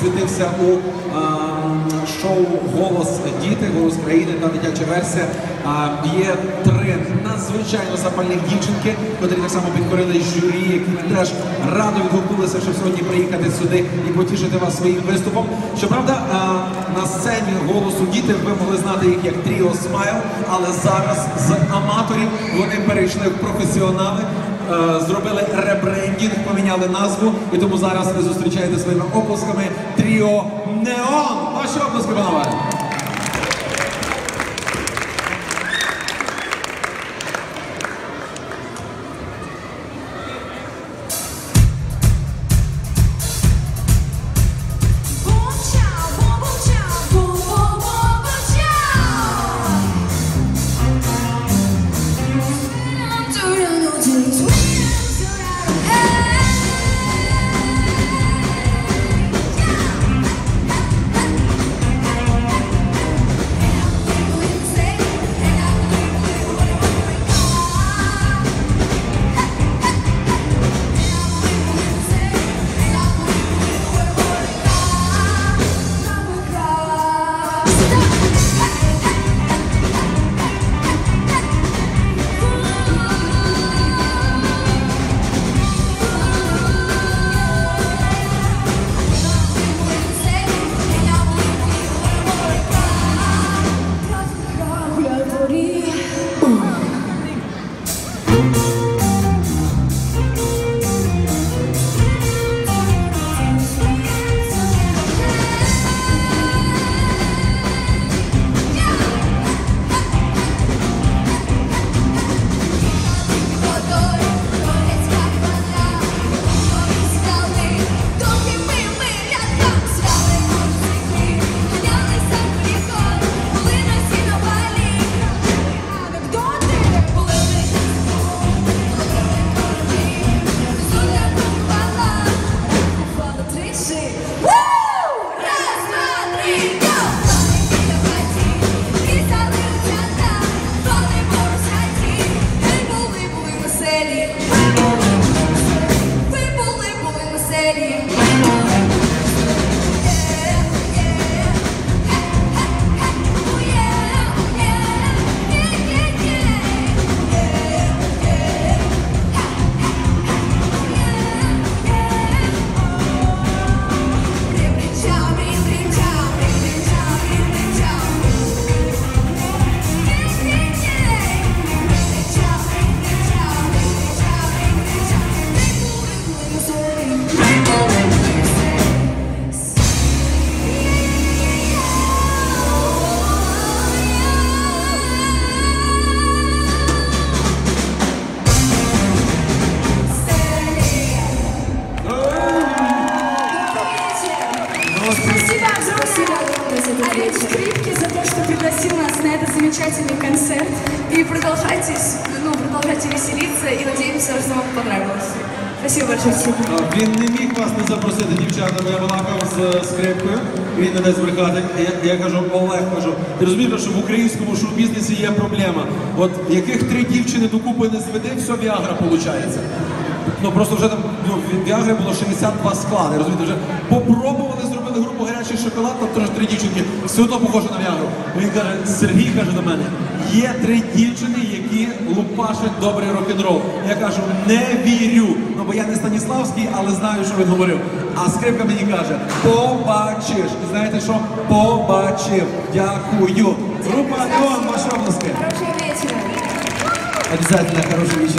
Світився у а, шоу Голос діти, голос країни та дитяча версія. А, є три надзвичайно запальних дівчинки, котрі так само підкорили журі, які теж радо відгукнулися, щоб сьогодні приїхати сюди і потішити вас своїм виступом. Щоправда, а, на сцені голосу діти ви могли знати їх як Тріо Смайл, але зараз з аматорів вони перейшли в професіонали. Е, зробили ребрендінг, поміняли назву, і тому зараз ви зустрічаєте своїми опусками Тріо Неон. Ваші оплески, панове! steady when Спасибо огромное, Олег Скрипки, за то, что пригласил нас на этот замечательный концерт. И продолжайте, ну, продолжайте веселиться, и надеемся, что вам понравилось. Спасибо большое. Він не міг вас не запросити, дівчата, бо я балакав з скрипкою, він не дасть брехати. Я, я кажу, Олег, кажу, ти розумієш, що в українському шоу-бізнесі є проблема. От яких три дівчини докупи не зведе, все Віагра виходить. Ну просто вже там ну, від Віагри було 62 склади, розумієте, вже попробували, групу гарячий шоколад, там теж три дівчинки, все одно похоже на Віагру. Він каже, Сергій каже до мене, є три дівчини, які лупашать добрий рок-н-рол. Я кажу, не вірю. Ну бо я не Станіславський, але знаю, що він говорив. А скрипка мені каже, побачиш. І знаєте що? Побачив. Дякую. Група Неон, ваші обласки. Хорошего вечера. Обязательно хороший вечер.